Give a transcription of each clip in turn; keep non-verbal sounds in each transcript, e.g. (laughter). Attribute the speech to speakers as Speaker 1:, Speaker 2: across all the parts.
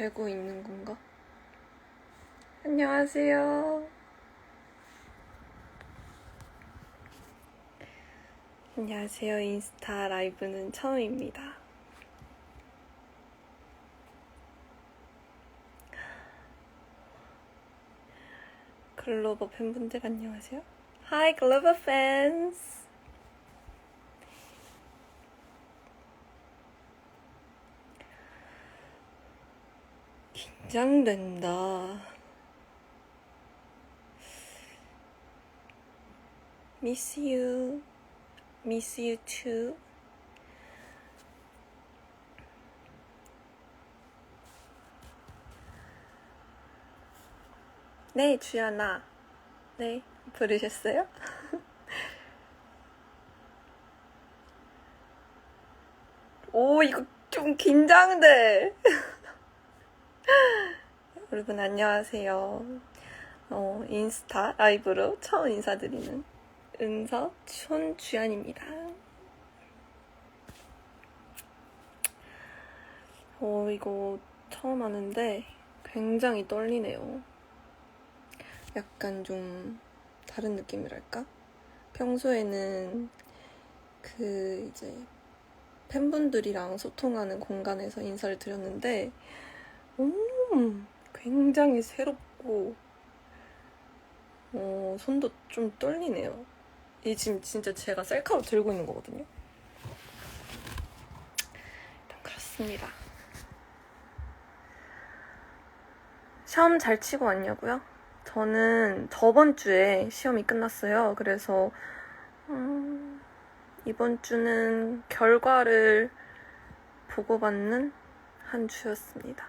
Speaker 1: 되고 있는 건가? 안녕하세요. 안녕하세요. 인스타 라이브는 처음입니다. 글로버 팬분들 안녕하세요. Hi, 글로버 fans. 긴장된다. Miss you. Miss you too. 네, 주연아. 네, 부르셨어요? (laughs) 오, 이거 좀 긴장돼. (laughs) (laughs) 여러분, 안녕하세요. 어, 인스타 라이브로 처음 인사드리는 은서 촌주연입니다. 어, 이거 처음 하는데 굉장히 떨리네요. 약간 좀 다른 느낌이랄까? 평소에는 그 이제 팬분들이랑 소통하는 공간에서 인사를 드렸는데, 음, 굉장히 새롭고, 어, 손도 좀 떨리네요. 이 지금 진짜 제가 셀카로 들고 있는 거거든요. 일단 그렇습니다. 시험 잘 치고 왔냐고요? 저는 저번 주에 시험이 끝났어요. 그래서 음, 이번 주는 결과를 보고받는 한 주였습니다.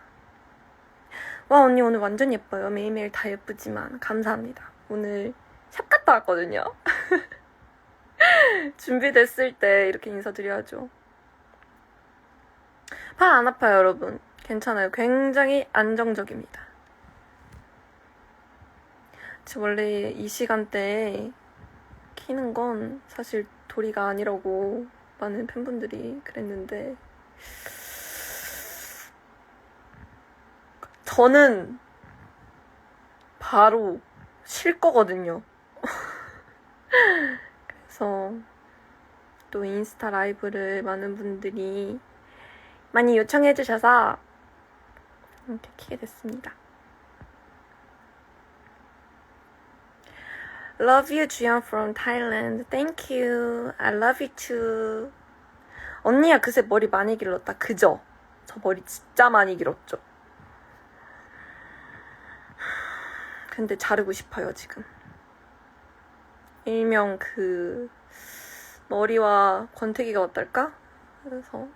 Speaker 1: 와 언니 오늘 완전 예뻐요. 매일매일 다 예쁘지만 감사합니다. 오늘 샵 갔다 왔거든요. (laughs) 준비됐을 때 이렇게 인사드려야죠. 팔 안 아파요, 여러분. 괜찮아요. 굉장히 안정적입니다. 저 원래 이 시간대에 키는 건 사실 도리가 아니라고 많은 팬분들이 그랬는데 저는 바로 쉴 거거든요. (laughs) 그래서 또 인스타 라이브를 많은 분들이 많이 요청해 주셔서 이렇게 키게 됐습니다. Love you, 주연 from Thailand. Thank you. I love you too. 언니야 그새 머리 많이 길렀다. 그죠? 저 머리 진짜 많이 길었죠? 근데 자르고 싶어요, 지금. 일명 그, 머리와 권태기가 어떨까? 그래서,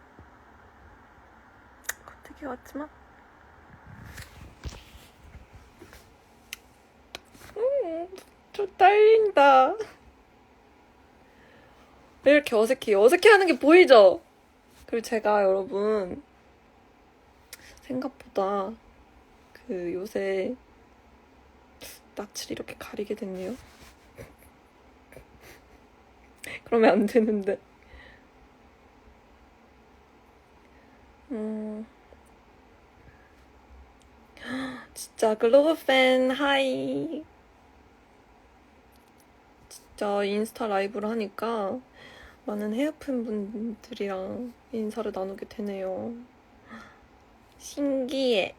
Speaker 1: 권태기가 왔지만. 음, 좀 떨린다. 왜 이렇게 어색해요? 어색해하는 게 보이죠? 그리고 제가 여러분, 생각보다 그 요새 낯을 이렇게 가리게 됐네요. (laughs) 그러면 안 되는데. 음. (gasps) 진짜 글로벌 팬 하이. 진짜 인스타 라이브를 하니까 많은 헤어팬 분들이랑 인사를 나누게 되네요. (gasps) 신기해.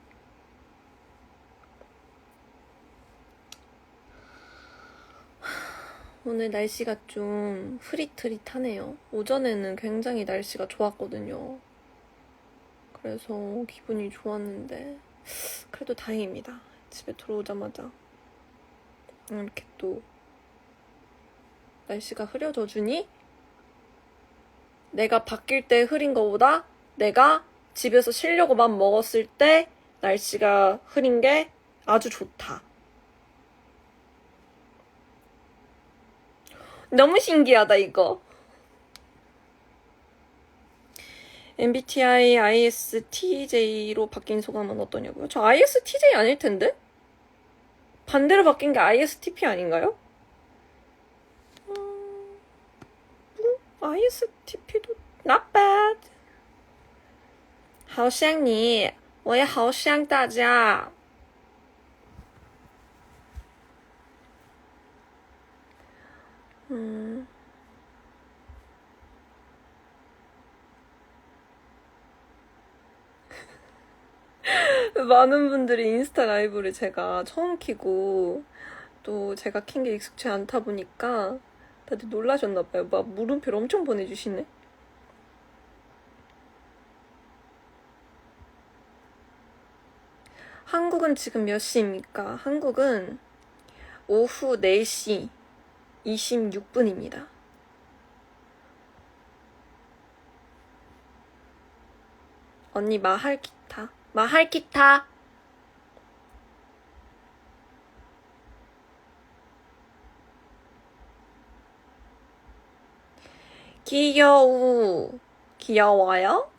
Speaker 1: 오늘 날씨가 좀 흐릿흐릿하네요. 오전에는 굉장히 날씨가 좋았거든요. 그래서 기분이 좋았는데, 그래도 다행입니다. 집에 들어오자마자 이렇게 또 날씨가 흐려져 주니 내가 바뀔 때 흐린 거보다 내가 집에서 쉬려고 맘 먹었을 때 날씨가 흐린 게 아주 좋다. 너무 신기하다, 이거. MBTI ISTJ로 바뀐 소감은 어떠냐고요? 저 ISTJ 아닐 텐데? 반대로 바뀐 게 ISTP 아닌가요? 음, 뭐, ISTP도 not bad. 好想你 我也好想大家。 嗯， (laughs) 많은 분들이 인스타 라이브를 제가 처음 키고 또 제가 킨 게 익숙치 않다 보니까 다들 놀라셨나봐요. 막 물음표 를 엄청 보내주시네. 한국은 지금 몇 시입니까? 한국은 오후 4시 26분입니다. 언니 마할 기타. 마할 기타. 귀여우. 귀여워요?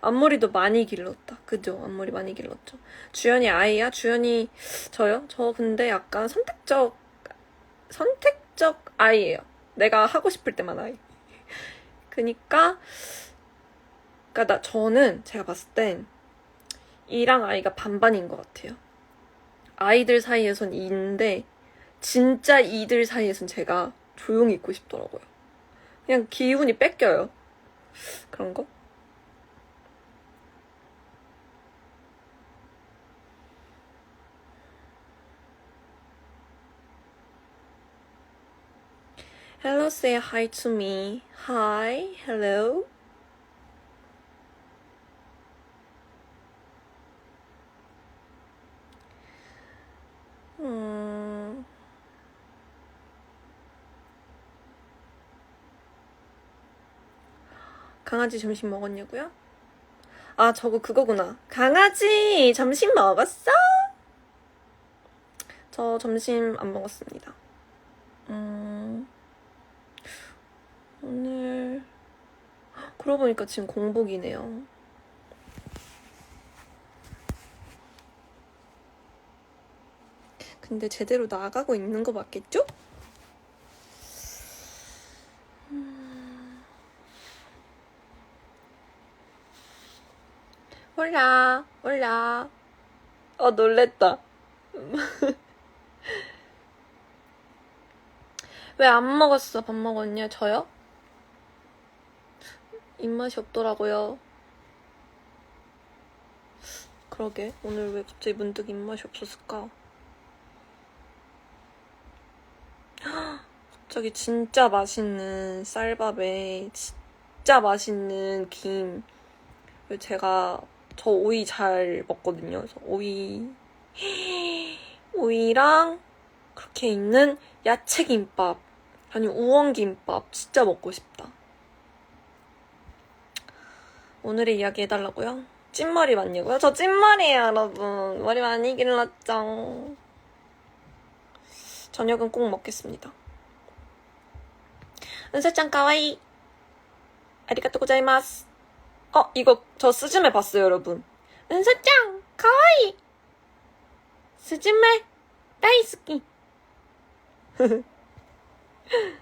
Speaker 1: 앞머리도 많이 길렀다. 그죠? 앞머리 많이 길렀죠. 주연이 아이야? 주연이 저요? 저 근데 약간 선택적 선택적 아이예요. 내가 하고 싶을 때만 아이. 그니까 그니까 나 저는 제가 봤을 땐 이랑 아이가 반반인 것 같아요. 아이들 사이에선 이인데 진짜 이들 사이에선 제가 조용히 있고 싶더라고요. 그냥 기운이 뺏겨요. 그런 거? Hello, say hi to me. Hi, hello. 음. 강아지 점심 먹었냐고요? 아, 저거 그거구나. 강아지 점심 먹었어? 저 점심 안 먹었습니다. 음. 오늘 그러고 보니까 지금 공복이네요. 근데 제대로 나가고 있는 거 맞겠죠? 음. 몰라, 몰라. 어, 놀랬다. (laughs) 왜 안 먹었어? 밥 먹었냐? 저요? 입맛이 없더라고요. 그러게, 오늘 왜 갑자기 문득 입맛이 없었을까? (gasps) 갑자기 진짜 맛있는 쌀밥에 진짜 맛있는 김. 제가 저 오이 잘 먹거든요. 그래서 오이, (gasps) 오이랑 그렇게 있는 야채 김밥. 아니, 우엉 김밥. 진짜 먹고 싶다. 오늘의 이야기 해달라고요? 찐머리 맞냐고요? 저 찐머리예요, 여러분. 머리 많이 길렀죠. 저녁은 꼭 먹겠습니다. 은세짱 까와이. 아리가또 고자이마스. 어, 이거 저 스즈메 봤어요, 여러분. 은세짱 까와이. 스즈메 다이스키. (laughs)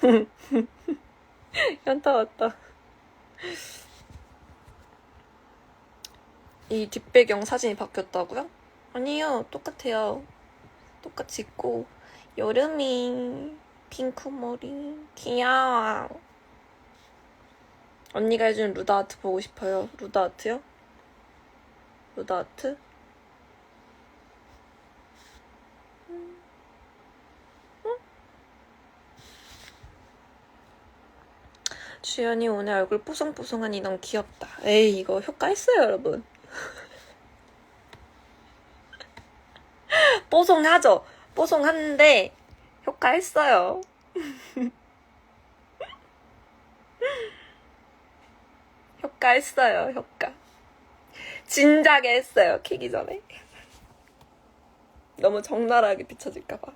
Speaker 1: (laughs) 현타 왔다. 이 뒷배경 사진이 바뀌었다고요? 아니요, 똑같아요. 똑같이 있고 여름이 핑크 머리 귀여워. 언니가 해준 루다 아트 보고 싶어요. 루다 아트요? 루다 아트? 주연이 오늘 얼굴 뽀송뽀송하니 너무 귀엽다. 에이, 이거 효과 있어요, 여러분. (laughs) 뽀송하죠? 뽀송한데, 효과했어요. (laughs) 효과 했어요, 효과. 진작에 했어요, 키기 전에. 너무 적나라하게 비춰질까봐.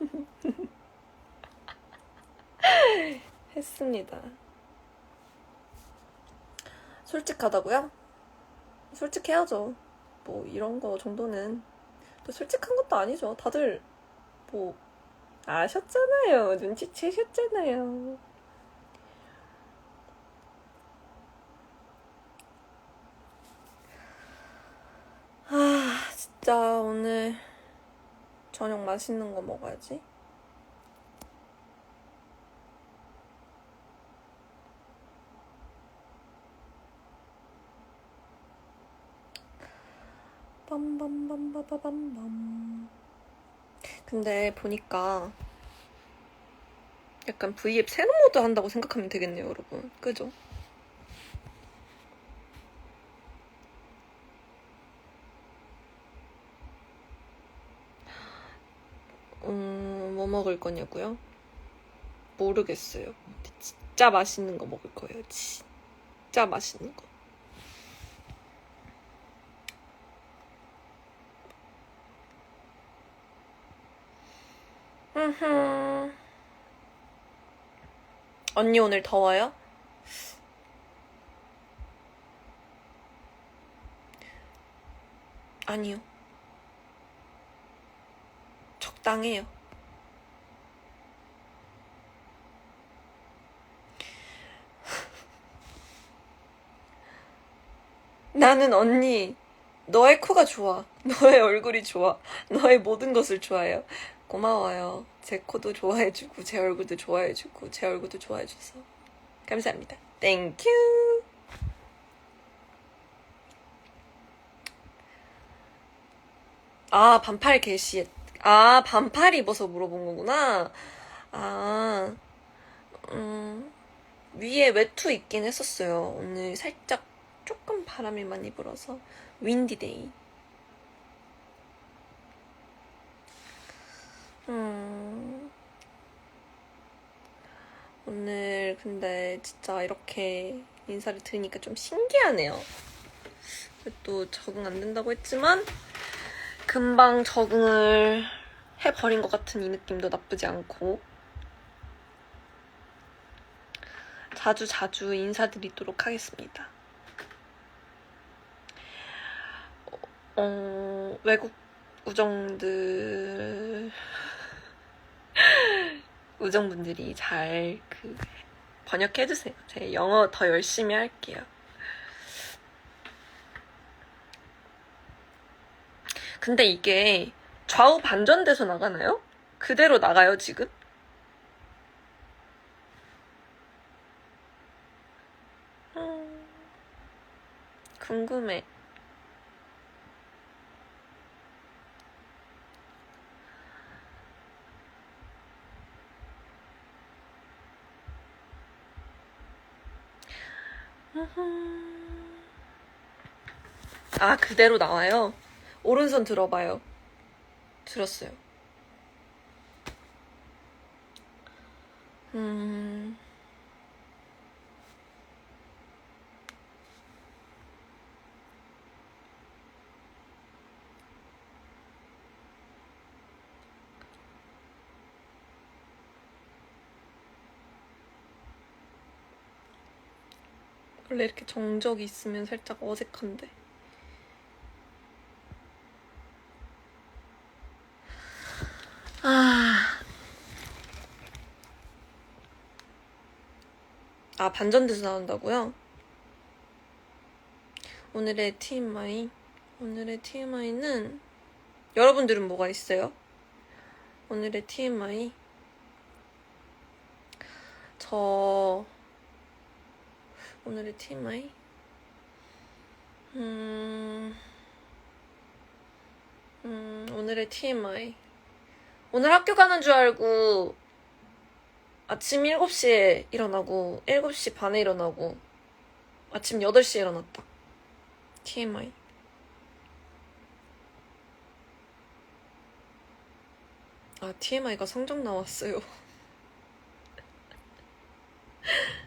Speaker 1: (laughs) 했습니다. 솔직하다고요? 솔직해야죠. 뭐 이런 거 정도는 또 솔직한 것도 아니죠. 다들 뭐 아셨잖아요. 눈치채셨잖아요. 아, 진짜 오늘 저녁 맛있는 거 먹어야지. 빰빰빰빰빰빰빰. 근데 보니까 약간 V앱 세노 모드 한다고 생각하면 되겠네요, 여러분. 그죠? 음, 뭐 먹을 거냐고요? 모르겠어요. 진짜 맛있는 거 먹을 거예요. 진짜 맛있는 거. 언니 오늘 더워요? 아니요. 적당해요. 나는 언니, 너의 코가 좋아. 너의 얼굴이 좋아. 너의 모든 것을 좋아해요. 고마워요. 제 코도 좋아해주고, 제 얼굴도 좋아해주고, 제 얼굴도 좋아해줘서. 감사합니다. 땡큐! 아, 반팔 개시. 아, 반팔 입어서 물어본 거구나. 아, 음, 위에 외투 입긴 했었어요. 오늘 살짝 조금 바람이 많이 불어서. 윈디데이. 음, 오늘 근데 진짜 이렇게 인사를 드리니까 좀 신기하네요. 또 적응 안 된다고 했지만, 금방 적응을 해버린 것 같은 이 느낌도 나쁘지 않고 자주 자주 인사드리도록 하겠습니다. 어, 외국 우정들 (laughs) 우정분들이 잘 그 번역해주세요. 제 영어 더 열심히 할게요. 근데 이게 좌우 반전돼서 나가나요? 그대로 나가요, 지금? 음, 궁금해. 아, 그대로 나와요? 오른손 들어봐요. 들었어요. 음. 원래 이렇게 정적이 있으면 살짝 어색한데. 아. 아, 반전돼서 나온다고요? 오늘의 TMI. 오늘의 TMI는 여러분들은 뭐가 있어요? 오늘의 TMI. 저 오늘의 TMI. 음. 음, 오늘의 TMI. 오늘 학교 가는 줄 알고 아침 7시에 일어나고 7시 반에 일어나고 아침 8시에 일어났다. TMI. 아, TMI가 성적 나왔어요. (laughs)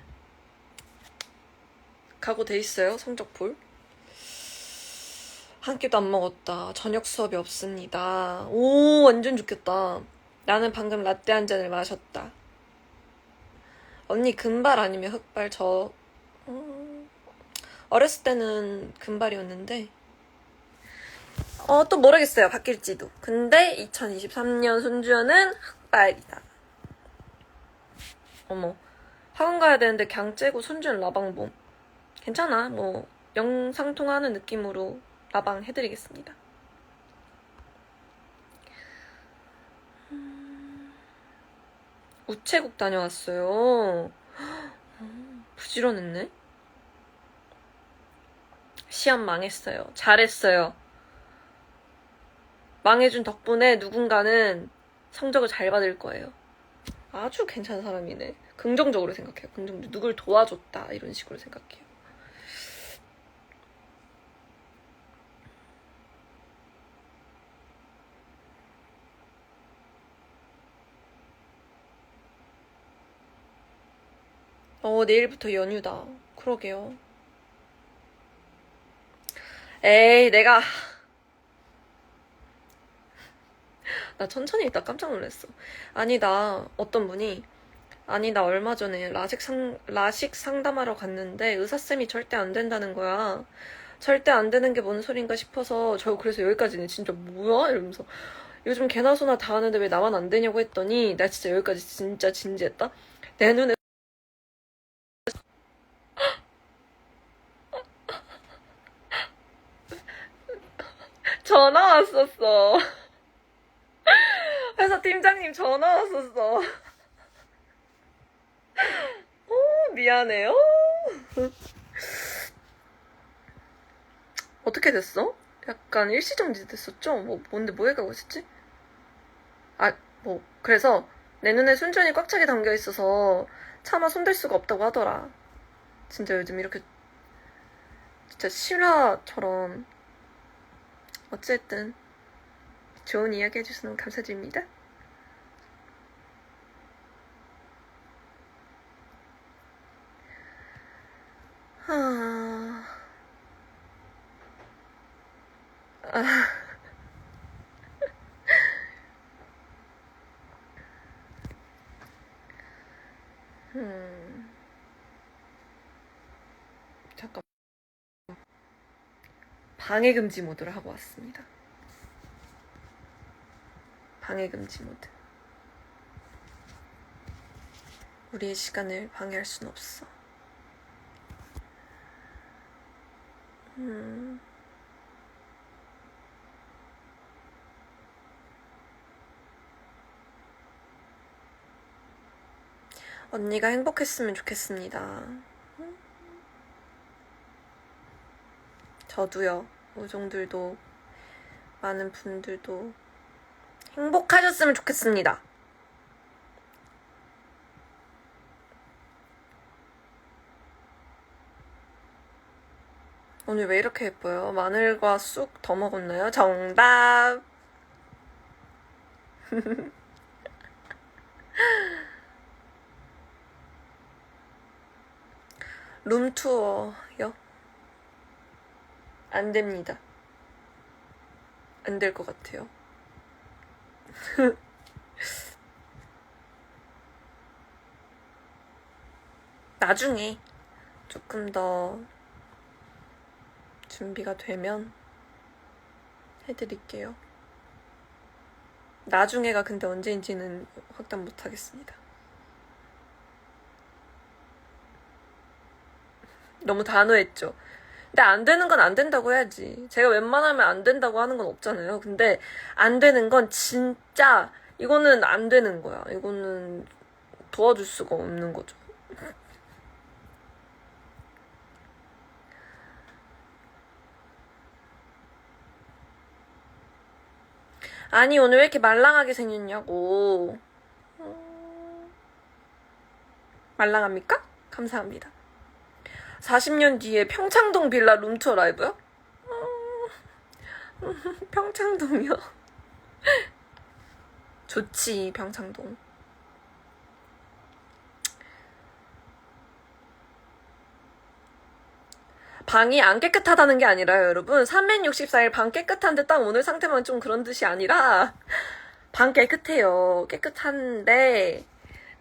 Speaker 1: 각오 돼 있어요? 성적 볼? 한 끼도 안 먹었다. 저녁 수업이 없습니다. 오, 완전 좋겠다. 나는 방금 라떼 한 잔을 마셨다. 언니 금발 아니면 흑발? 저 음, 어렸을 때는 금발이었는데 어 또 모르겠어요. 바뀔지도. 근데 2023년 손주연은 흑발이다. 어머 학원 가야 되는데 그냥 째고 손주연 라방봄. 괜찮아. 뭐 영상 통화하는 느낌으로 라방 해드리겠습니다. 음, 우체국 다녀왔어요. 부지런했네. 시험 망했어요. 잘했어요. 망해준 덕분에 누군가는 성적을 잘 받을 거예요. 아주 괜찮은 사람이네. 긍정적으로 생각해요. 긍정적으로. 누굴 도와줬다 이런 식으로 생각해요. 어, 내일부터 연휴다. 그러게요. 에이, 내가. 나 천천히 있다 깜짝 놀랐어. 아니, 나 어떤 분이, 아니, 나 얼마 전에 라식 상, 라식 상담하러 갔는데 의사쌤이 절대 안 된다는 거야. 절대 안 되는 게 뭔 소린가 싶어서 저 그래서 여기까지네. 진짜 뭐야? 이러면서. 요즘 개나 소나 다 하는데 왜 나만 안 되냐고 했더니 나 진짜 여기까지 진짜 진지했다. 내 눈에 전화 왔었어. (laughs) 회사 팀장님 전화 왔었어. 오, (laughs) 미안해요. (laughs) 어떻게 됐어? 약간 일시정지 됐었죠? 뭐, 뭔데, 뭐 해가고 있었지? 아, 뭐, 그래서 내 눈에 순전히 꽉 차게 담겨 있어서 차마 손댈 수가 없다고 하더라. 진짜 요즘 이렇게 진짜 실화처럼 어쨌든 좋은 이야기 해주셔서 너무 감사드립니다. 아... 아... (laughs) 음... 잠깐. 방해 금지 모드를 하고 왔습니다. 방해 금지 모드. 우리의 시간을 방해할 순 없어. 음. 언니가 행복했으면 좋겠습니다. 저도요. 우종들도 많은 분들도 행복하셨으면 좋겠습니다. 오늘 왜 이렇게 예뻐요? 마늘과 쑥 더 먹었나요? 정답! (laughs) 룸투어요? 안 됩니다. 안 될 것 같아요. (laughs) 나중에 조금 더 준비가 되면 해드릴게요. 나중에가 근데 언제인지는 확답 못 하겠습니다. 너무 단호했죠? 근데 안 되는 건 안 된다고 해야지. 제가 웬만하면 안 된다고 하는 건 없잖아요. 근데 안 되는 건 진짜 이거는 안 되는 거야. 이거는 도와줄 수가 없는 거죠. 아니 오늘 왜 이렇게 말랑하게 생겼냐고. 음, 말랑합니까? 감사합니다. 40년 뒤에 평창동 빌라 룸투어 라이브요? 음, (laughs) 평창동이요? (laughs) 좋지, 평창동. 방이 안 깨끗하다는 게 아니라요, 여러분. 364일 방 깨끗한데 딱 오늘 상태만 좀 그런 뜻이 아니라, (laughs) 방 깨끗해요. 깨끗한데,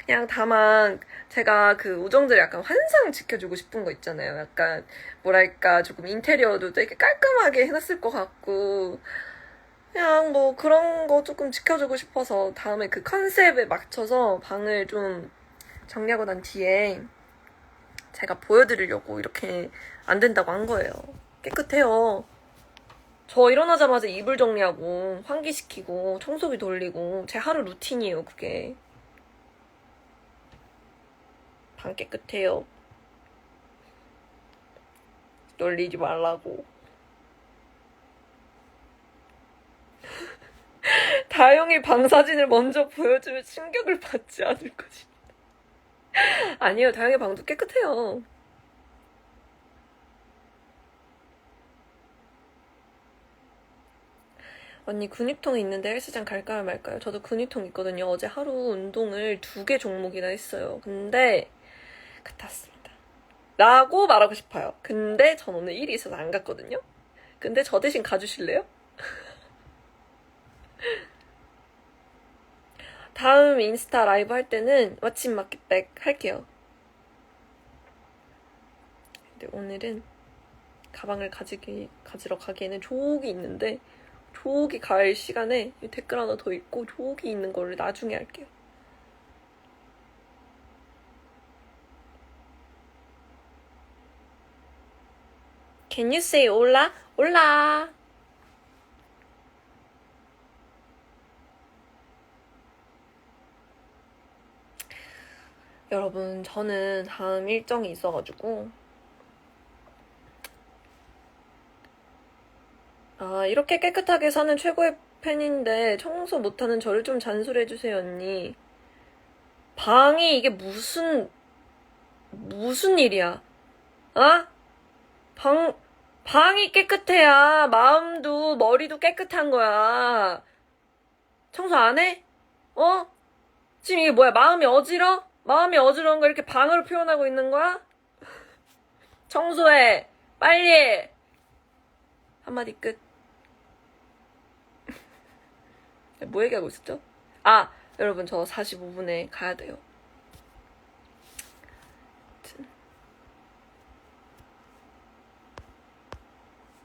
Speaker 1: 그냥 다만 제가 그 우정들 약간 환상 지켜주고 싶은 거 있잖아요. 약간 뭐랄까 조금 인테리어도 되게 깔끔하게 해놨을 것 같고 그냥 뭐 그런 거 조금 지켜주고 싶어서 다음에 그 컨셉에 맞춰서 방을 좀 정리하고 난 뒤에 제가 보여드리려고 이렇게 안 된다고 한 거예요. 깨끗해요. 저 일어나자마자 이불 정리하고 환기시키고 청소기 돌리고 제 하루 루틴이에요, 그게. 방 깨끗해요. 놀리지 말라고. (laughs) 다영이 방 사진을 먼저 보여주면 충격을 받지 않을 것입니다. 아니요, 다영이 방도 깨끗해요. 언니 근육통 있는데 헬스장 갈까요 말까요? 저도 근육통 있거든요. 어제 하루 운동을 두 개 종목이나 했어요. 근데 같았습니다. 라고 말하고 싶어요. 근데 전 오늘 일이 있어서 안 갔거든요. 근데 저 대신 가주실래요? (laughs) 다음 인스타 라이브 할 때는 왓친 마켓백 할게요. 근데 오늘은 가방을 가지기, 가지러 가기에는 조기 있는데 조기 갈 시간에 이 댓글 하나 더 있고 조기 있는 거를 나중에 할게요. Can you say 올라? 올라. 여러분, 저는 다음 일정이 있어가지고 아, 이렇게 깨끗하게 사는 최고의 팬인데 청소 못하는 저를 좀 잔소리해주세요, 언니. 방이 이게 무슨, 무슨 일이야? 아? 방, 방이 깨끗해야 마음도 머리도 깨끗한 거야. 청소 안 해? 어? 지금 이게 뭐야? 마음이 어지러? 마음이 어지러운 거 이렇게 방으로 표현하고 있는 거야? 청소해. 빨리 해. 한마디 끝. (laughs) 뭐 얘기하고 있었죠? 아, 여러분, 저 45분에 가야 돼요. 아무튼.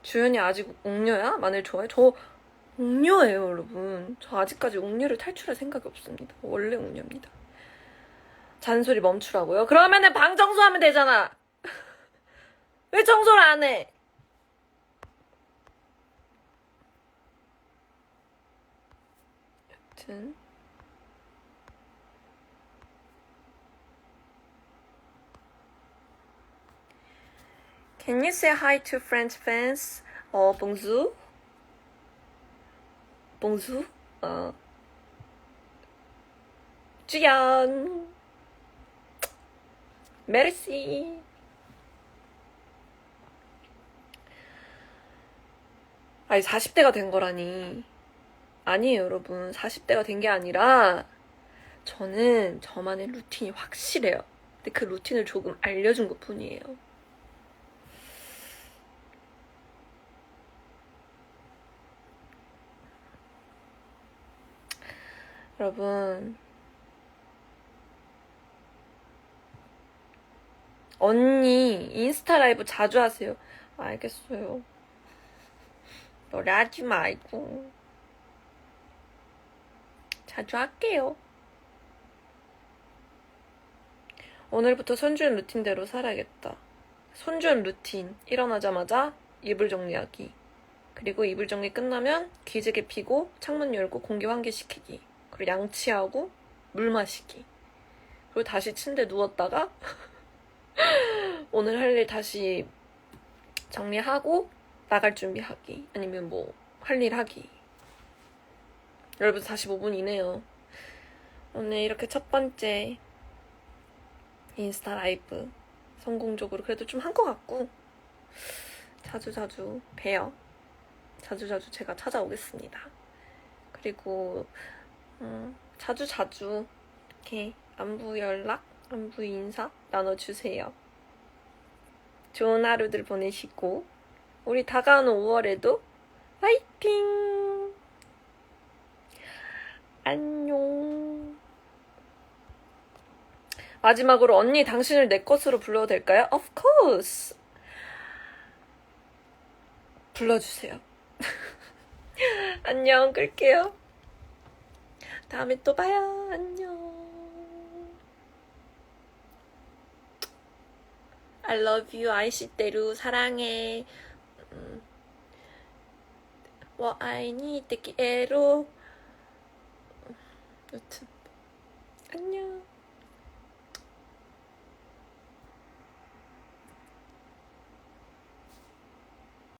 Speaker 1: 주연이 아직 옥녀야? 마늘 좋아해? 저 옥녀예요, 여러분. 저 아직까지 옥녀를 탈출할 생각이 없습니다. 원래 옥녀입니다. 잔소리 멈추라고요? 그러면은 방 청소하면 되잖아! (laughs) 왜 청소를 안 해? 여튼 Can you say hi to French fans? 어, bonjour. bonjour. 어. 주연. 메르시. 아니, 40대가 된 거라니. 아니에요, 여러분. 40대가 된 게 아니라, 저는 저만의 루틴이 확실해요. 근데 그 루틴을 조금 알려준 것 뿐이에요. 여러분, 언니 인스타 라이브 자주 하세요. 알겠어요. 노래 하지 말고 자주 할게요. 오늘부터 손주연 루틴대로 살아야겠다. 손주연 루틴 일어나자마자 이불 정리하기. 그리고 이불 정리 끝나면 기지개 피고 창문 열고 공기 환기시키기. 그리고 양치하고 물 마시기. 그리고 다시 침대 누웠다가 (laughs) 오늘 할 일 다시 정리하고 나갈 준비하기. 아니면 뭐 할 일 하기. 여러분 45분이네요. 오늘 이렇게 첫 번째 인스타 라이브 성공적으로 그래도 좀 한 것 같고 자주자주 봬요. 자주자주 제가 찾아오겠습니다. 그리고 음, 자주 자주 이렇게 안부 연락, 안부 인사 나눠주세요. 좋은 하루들 보내시고 우리 다가오는 5월에도 화이팅! 안녕. 마지막으로 언니 당신을 내 것으로 불러도 될까요? Of course. 불러주세요. (laughs) 안녕, 끌게요. 다음에 또 봐요. 안녕. I love you. 아이시대루 사랑해. 음. 我爱你的 quiero. 여튼